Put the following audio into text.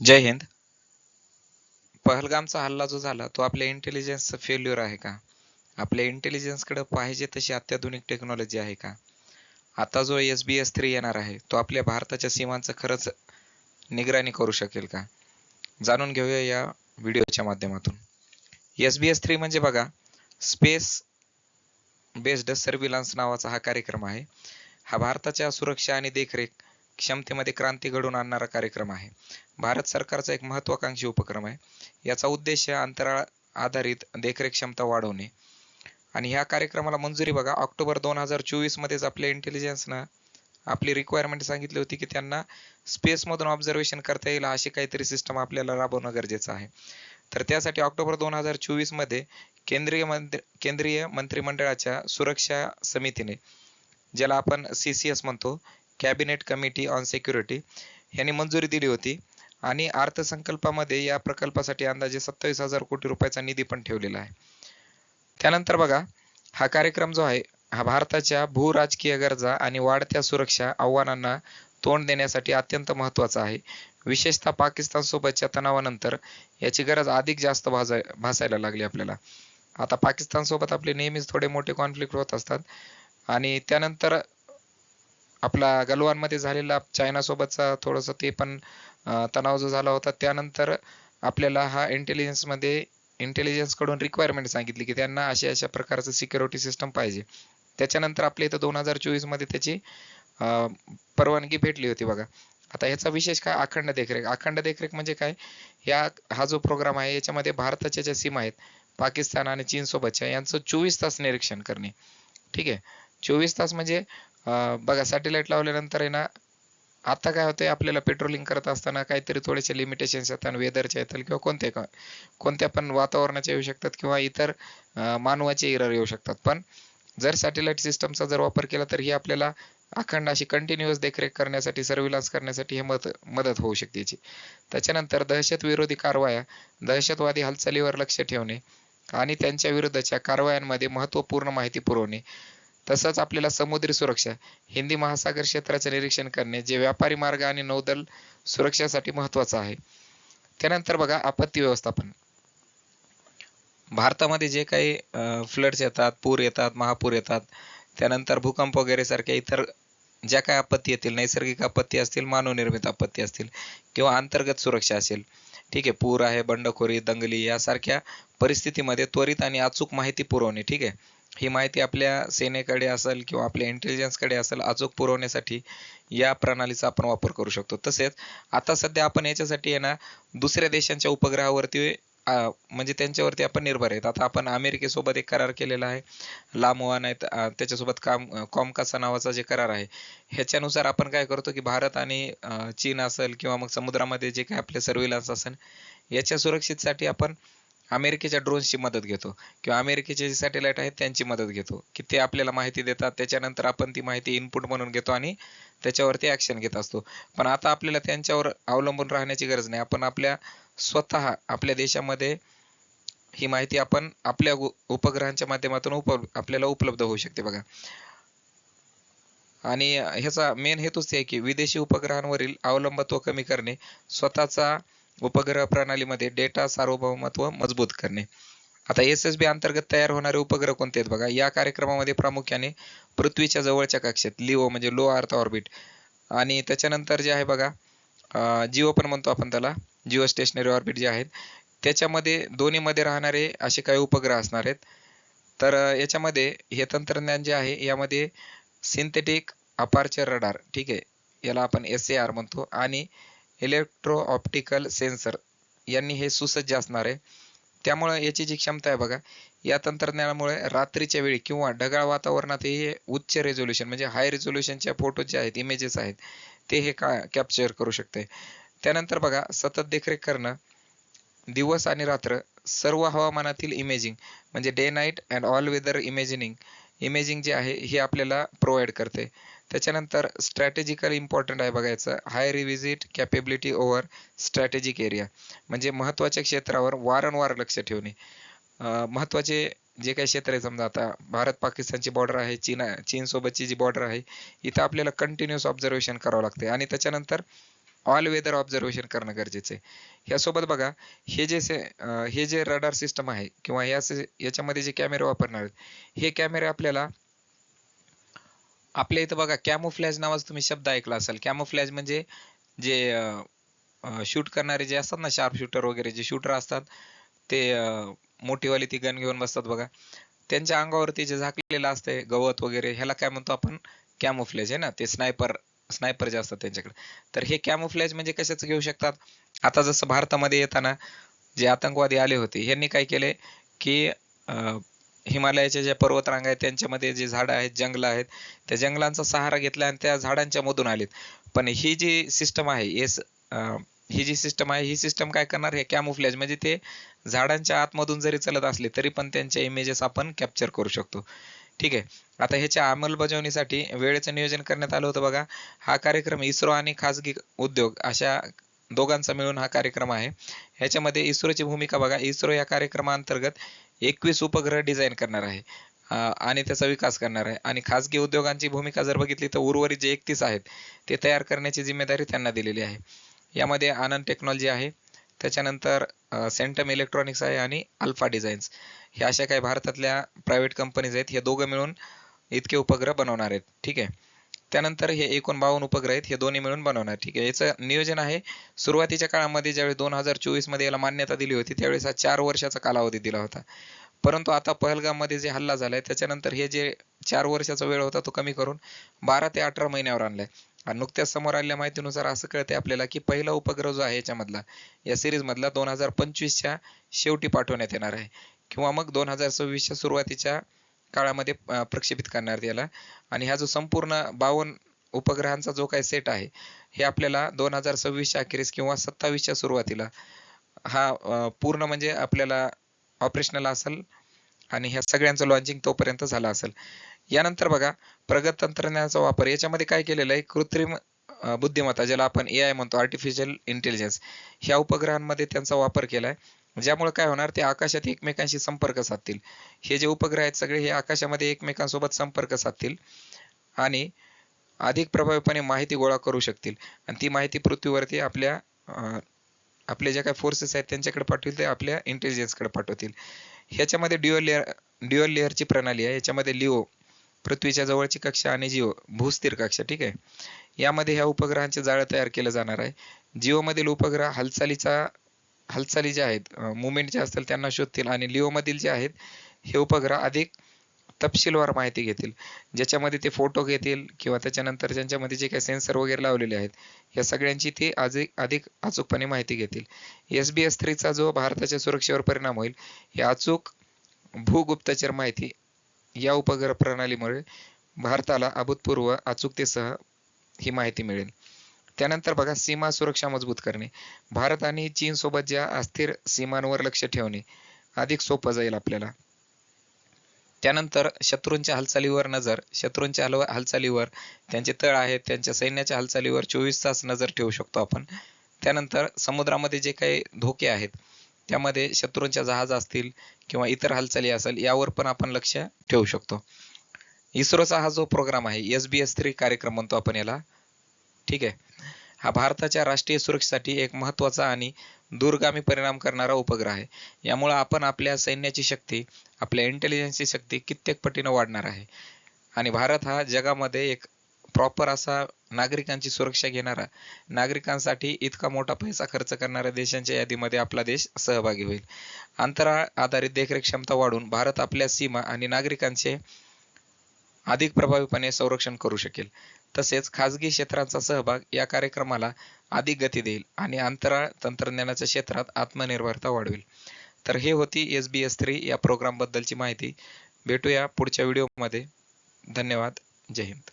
जय हिंद. पहलगामचा हल्ला जो झाला तो आपल्या इंटेलिजन्सचं फेल्युअर आहे का? आपल्या इंटेलिजन्सकडे पाहिजे तशी अत्याधुनिक टेक्नॉलॉजी आहे का? आता जो एस बी एस थ्री येणार आहे तो आपल्या भारताच्या सीमांचं खरंच निगराणी करू शकेल का? जाणून घेऊया या व्हिडिओच्या माध्यमातून. एस बी एस थ्री म्हणजे बघा स्पेस बेस्ड सर्व्हिलन्स नावाचा हा कार्यक्रम आहे. हा भारताच्या सुरक्षा आणि देखरेख क्षमतेमध्ये क्रांती घडवून आणणारा कार्यक्रम आहे. भारत सरकारचा एक महत्वाकांक्षी उपक्रम आहे. याचा उद्देश अंतराळ आधारित देखरेख क्षमता वाढवणे. आणि ह्या कार्यक्रमाला मंजुरी बघा. ऑक्टोबर दोन हजार चोवीस मध्येच आपल्या इंटेलिजन्सनं आपली रिक्वायरमेंट सांगितली होती की त्यांना स्पेसमधून ऑब्झर्वेशन करता येईल अशी काहीतरी सिस्टम आपल्याला राबवणं गरजेचं आहे. तर त्यासाठी ऑक्टोबर दोन हजार चोवीसमध्ये केंद्रीय मंत्री केंद्रीय मंत्रिमंडळाच्या सुरक्षा समितीने ज्याला आपण सी सी एस म्हणतो कॅबिनेट कमिटी ऑन सिक्युरिटी यांनी मंजुरी दिली होती. आणि अर्थसंकल्पामध्ये या प्रकल्पासाठी अंदाजे सत्तावीस हजार कोटी रुपयाचा निधी पण ठेवलेला आहे. त्यानंतर बघा हा कार्यक्रम जो आहे हा भारताच्या भू राजकीय गरजा आणि वाढत्या सुरक्षा आव्हानांना तोंड देण्यासाठी अत्यंत महत्त्वाचा आहे. विशेषतः पाकिस्तान सोबतच्या तणावानंतर याची गरज अधिक जास्त भासाय भासायला लागली आपल्याला. आता पाकिस्तान सोबत आपले नेहमीच थोडे मोठे कॉन्फ्लिक्ट होत असतात. आणि त्यानंतर आपला गलवानमध्ये झालेला चायनासोबतचा थोडंसं ते पण तणाव जो झाला होता त्यानंतर आपल्याला हा इंटेलिजन्समध्ये इंटेलिजन्सकडून रिक्वायरमेंट सांगितली की त्यांना अशा अशा प्रकारचं सिक्युरिटी सिस्टम पाहिजे. त्याच्यानंतर आपल्या इथं दोन हजार चोवीसमध्ये त्याची परवानगी भेटली होती बघा. आता ह्याचा विशेष काय अखंड देखरेख? अखंड देखरेख म्हणजे काय? या हा जो प्रोग्राम आहे याच्यामध्ये भारताच्या ज्या सीमा आहेत पाकिस्तान आणि चीन सोबतच्या यांचं चोवीस तास निरीक्षण करणे. ठीक आहे? चोवीस तास म्हणजे बघा सॅटेलाइट लावल्यानंतर आहे ना आता काय होतंय आपल्याला पेट्रोलिंग करत असताना काहीतरी थोडेसे लिमिटेशन्स येतात वेदरच्या येतात किंवा कोणत्या का- कोणत्या पण वातावरणाचे येऊ शकतात किंवा इतर मानवाचे इरर येऊ शकतात. पण जर सॅटेलाइट सिस्टमचा जर वापर केला तर ही आपल्याला अखंड अशी कंटिन्युअस देखरेख करण्यासाठी सर्व्हिलन्स करण्यासाठी हे मत मदत होऊ शकते याची. त्याच्यानंतर दहशत विरोधी कारवाया दहशतवादी हालचालीवर लक्ष ठेवणे आणि त्यांच्या विरुद्धच्या कारवायांमध्ये महत्त्वपूर्ण माहिती पुरवणे. तसंच आपल्याला समुद्री सुरक्षा हिंदी महासागर क्षेत्राचे निरीक्षण करणे जे व्यापारी मार्ग आणि नौदल सुरक्षेसाठी महत्वाचं आहे. त्यानंतर बघा आपत्ती व्यवस्थापन. भारतामध्ये जे काही फ्लड्स येतात पूर येतात महापूर येतात त्यानंतर भूकंप वगैरे सारख्या इतर ज्या काही आपत्ती येतील नैसर्गिक आपत्ती असतील मानवनिर्मित आपत्ती असतील किंवा अंतर्गत सुरक्षा असेल ठीक आहे पूर आहे बंडखोरी दंगली यासारख्या परिस्थितीमध्ये त्वरित आणि अचूक माहिती पुरवणे ठीक आहे. ही माहिती आपल्या सेनेकडे असेल किंवा आपल्या इंटेलिजन्सकडे असेल अचूक पुरवण्यासाठी या प्रणालीचा आपण वापर करू शकतो. तसेच आता सध्या आपण याच्यासाठी आहे ना दुसऱ्या देशांच्या उपग्रहावरती म्हणजे त्यांच्यावरती आपण निर्भर आहेत. आता आपण अमेरिकेसोबत एक करार केलेला आहे. लामोआ नाही त्याच्यासोबत काम कॉमकासा नावाचा जे करार आहे ह्याच्यानुसार आपण काय करतो की भारत आणि चीन असेल किंवा मग समुद्रामध्ये जे काही आपले सर्व्हिलन्स असेल याच्या सुरक्षितसाठी आपण अमेरिकेच्या ड्रोन्सची मदत घेतो. किंवा अमेरिकेचे जे सॅटेलाइट आहेत त्यांची मदत घेतो. की ते आपल्याला माहिती देतात. त्याच्यानंतर आपण ती माहिती इनपुट म्हणून घेतो आणि त्याच्यावरती ऍक्शन घेत असतो. पण आता आपल्याला त्यांच्यावर अवलंबून राहण्याची गरज नाही. आपण आपल्या स्वतः आपल्या देशामध्ये ही माहिती आपण आपल्या उपग्रहांच्या माध्यमातून उप आपल्याला उपलब्ध होऊ शकते बघा. आणि ह्याचा मेन हेतूच आहे की विदेशी उपग्रहांवरील अवलंबत्व कमी करणे स्वतःचा उपग्रह प्रणालीमध्ये डेटा सार्वभौमत्व मजबूत करणे. आता एस एस बी अंतर्गत तयार होणारे उपग्रह कोणते आहेत बघा? या कार्यक्रमामध्ये प्रामुख्याने पृथ्वीच्या जवळच्या कक्षेत लिओ म्हणजे लो अर्थ ऑर्बिट. आणि त्याच्यानंतर जे आहे बघा जिओ पण म्हणतो आपण त्याला जिओ स्टेशनरी ऑर्बिट जे आहेत त्याच्यामध्ये दोन्हीमध्ये राहणारे असे काही उपग्रह असणार आहेत. तर याच्यामध्ये हे तंत्रज्ञान जे आहे यामध्ये सिंथेटिक अपार्चर रडार ठीक आहे? याला आपण एस ए आर म्हणतो. आणि इलेक्ट्रो ऑप्टिकल सेन्सर यांनी हे सुसज्ज असणार आहे. त्यामुळे याची जी क्षमता आहे बघा या तंत्रज्ञानामुळे रात्रीच्या वेळी किंवा ढगाळ वातावरणात हे उच्च रेझोल्युशन म्हणजे हाय रेझोल्युशनच्या फोटो जे आहेत इमेजेस आहेत ते हे का कॅप्चर करू शकते. त्यानंतर बघा सतत देखरेख करणं दिवस आणि रात्र सर्व हवामानातील इमेजिंग म्हणजे day night and all weather imagining imaging जे आहे हे आपल्याला प्रोव्हाइड करते. त्याच्यानंतर स्ट्रॅटेजिकल इम्पॉर्टंट आहे बघायचं. High revisit capability over strategic area म्हणजे महत्त्वाच्या क्षेत्रावर वारंवार लक्ष ठेवणे. महत्त्वाचे जे काही क्षेत्र आहे समजा आता भारत पाकिस्तानची बॉर्डर आहे चीन चीनसोबतची जी बॉर्डर आहे इथं आपल्याला कंटिन्युअस ऑब्झर्वेशन करावं लागते आणि त्याच्यानंतर ऑल वेदर ऑब्झर्वेशन करणं गरजेचं आहे. ह्यासोबत बघा हे जे से हे जे रडार सिस्टम आहे किंवा या से- याच्यामध्ये जे कॅमेरे वापरणार आहेत हे कॅमेरे आपल्याला आपल्या इथं बघा कॅमोफ्लॅज नावाचा तुम्ही शब्द ऐकला असाल. कॅमोफ्लॅज म्हणजे जे शूट करणारे जे असतात ना शार्प शूटर वगैरे जे शूटर असतात ते मोठीवाली ती गन घेऊन बसतात बघा. त्यांच्या अंगावरती जे झाकलेलं असते गवत वगैरे ह्याला काय म्हणतो आपण? कॅमोफ्लॅज आहे ना? ते स्नायपर स्नायपर जे असतात त्यांच्याकडे. तर हे कॅमोफ्लॅज म्हणजे कशाचं घेऊ शकतात? आता जसं भारतामध्ये येताना जे आतंकवादी आले होते यांनी काय केले? की अं, हिमालयाच्या ज्या पर्वतरांगा आहेत त्यांच्यामध्ये जे झाडं आहेत जंगलं आहेत त्या जंगलांचा सहारा घेतला आणि त्या झाडांच्या मधून आलेत. पण ही जी सिस्टम आहे येस ही जी सिस्टम आहे ही सिस्टम काय करणार? हे कॅमोफ्लॅज म्हणजे ते झाडांच्या आतमधून जरी चलत असले तरी पण त्यांच्या इमेजेस आपण कॅप्चर करू शकतो. ठीक आहे? आता ह्याच्या अंमलबजावणीसाठी वेळेचं नियोजन करण्यात आलं होतं बघा. हा कार्यक्रम इस्रो आणि खाजगी उद्योग अशा दोघांचा मिळून हा कार्यक्रम आहे. ह्याच्यामध्ये इस्रोची भूमिका बघा. इस्रो या कार्यक्रमाअंतर्गत एकवीस उपग्रह डिझाईन करणार आहे. आणि त्याचा विकास करणार आहे. आणि खाजगी उद्योगांची भूमिका जर बघितली तर उर्वरित जे एकतीस आहेत ते तयार करण्याची जिम्मेदारी त्यांना दिलेली आहे. यामध्ये आनंद टेक्नॉलॉजी आहे. त्याच्यानंतर सेंटम इलेक्ट्रॉनिक्स आहे आणि अल्फा डिझाईन्स ह्या अशा काही भारतातल्या प्रायव्हेट कंपनीज आहेत. हे दोघं मिळून इतके उपग्रह बनवणार आहेत. ठीक आहे. त्यानंतर हे एकूण बावन्न उपग्रह आहेत हे दोन्ही मिळून बनवणार. ठीक आहे याचं नियोजन आहे. सुरुवातीच्या काळामध्ये ज्यावेळी दोन हजार चोवीसमध्ये याला मान्यता दिली होती त्यावेळेस हा चार वर्षाचा कालावधी दिला होता. परंतु आता पहलगाममध्ये जे हल्ला झालाय त्याच्यानंतर हे जे चार वर्षाचा वेळ होता तो कमी करून बारा ते अठरा महिन्यावर आणलाय. आणि नुकत्याच समोर आलेल्या माहितीनुसार असं कळते आपल्याला की पहिला उपग्रह जो आहे याच्यामधला या सिरीज मधला दोन हजार पंचवीसच्या शेवटी पाठवण्यात येणार आहे. किंवा मग दोन हजार सव्वीसच्या सुरुवातीच्या काळामध्ये प्रक्षेपित करण्यात याला आणि हा जो संपूर्ण बावन्न उपग्रहांचा जो काही सेट आहे हे आपल्याला दोन हजार सव्वीसच्या अखेरीस किंवा सत्तावीसच्या सुरुवातीला हा पूर्ण म्हणजे आपल्याला ऑपरेशनल असेल आणि ह्या सगळ्यांचं लॉन्चिंग तोपर्यंत झालं असेल. यानंतर बघा प्रगत तंत्रज्ञानाचा वापर. याच्यामध्ये काय केलेलं आहे? कृत्रिम बुद्धिमत्ता ज्याला आपण ए आय म्हणतो आर्टिफिशियल इंटेलिजन्स ह्या उपग्रहांमध्ये त्यांचा वापर केलाय. म्हणजे ज्यामुळे काय होणार ते आकाशात एकमेकांशी संपर्क साधतील. हे जे उपग्रह आहेत सगळे हे आकाशामध्ये एकमेकांसोबत संपर्क साधतील आणि अधिक प्रभावीपणे माहिती गोळा करू शकतील. आणि ती माहिती पृथ्वीवरती आपल्या आपले जे काही फोर्सेस आहेत त्यांच्याकडे पाठवतील ते आपल्या इंटेलिजन्सकडे पाठवतील. ह्याच्यामध्ये ड्युअल लेअर ड्युअल लेअरची प्रणाली आहे. याच्यामध्ये लिओ पृथ्वीच्या जवळची कक्षा आणि जिओ भूस्थिर कक्षा ठीक आहे? यामध्ये ह्या उपग्रहांचे जाळं तयार केलं जाणार आहे. जिओमधील उपग्रह हालचालीचा हालचाली ज्या आहेत मुवमेंट जे असतील त्यांना शोधतील आणि लिओ मधील जे आहेत हे उपग्रह अधिक तपशीलवार माहिती घेतील. ज्याच्यामध्ये ते फोटो घेतील किंवा त्याच्यानंतर ज्यांच्यामध्ये जे काही सेन्सर वगैरे लावलेले आहेत या सगळ्यांची ते अधिक अधिक अचूकपणे माहिती घेतील. एस बी एस थ्रीचा जो भारताच्या सुरक्षेवर परिणाम होईल हे अचूक भूगुप्तचर माहिती या उपग्रह प्रणालीमुळे भारताला अभूतपूर्व अचूकतेसह ही माहिती मिळेल. त्यानंतर बघा सीमा सुरक्षा मजबूत करणे. भारत आणि चीन सोबत ज्या अस्थिर सीमांवर लक्ष ठेवणे अधिक सोपं जाईल आपल्याला. त्यानंतर शत्रूंच्या हालचालीवर नजर शत्रूंच्या हलव हालचालीवर त्यांचे तळ आहेत त्यांच्या सैन्याच्या हालचालीवर चोवीस तास नजर ठेवू शकतो आपण. त्यानंतर समुद्रामध्ये जे काही धोके आहेत त्यामध्ये शत्रूंच्या जहाज असतील किंवा इतर हालचाली असेल यावर पण आपण लक्ष ठेवू शकतो. इस्रोचा हा जो प्रोग्राम आहे एस बी एस थ्री कार्यक्रम म्हणतो आपण याला. ठीक आहे. हा भारताच्या राष्ट्रीय सुरक्षेसाठी एक महत्त्वाचा आणि दूरगामी परिणाम करणारा उपग्रह आहे. यामुळे आपण आपल्या सैन्याची शक्ती आपल्या इंटेलिजन्सची शक्ती कित्येक पटीनं वाढणार आहे. आणि भारत हा जगामध्ये एक प्रॉपर असा नागरिकांची सुरक्षा घेणारा नागरिकांसाठी इतका मोठा पैसा खर्च करणाऱ्या देशांच्या यादीमध्ये आपला देश सहभागी होईल. अंतराळ आधारित देखरेख क्षमता वाढून भारत आपल्या सीमा आणि नागरिकांचे अधिक प्रभावीपणे संरक्षण करू शकेल. तसेच खाजगी क्षेत्रांचा सहभाग या कार्यक्रमाला अधिक गती देईल आणि अंतराळ तंत्रज्ञानाच्या क्षेत्रात आत्मनिर्भरता वाढवेल. तर हे होती एस बी एस थ्री या प्रोग्राम बद्दलची माहिती. भेटूया पुढच्या व्हिडिओमध्ये धन्यवाद. जय हिंद.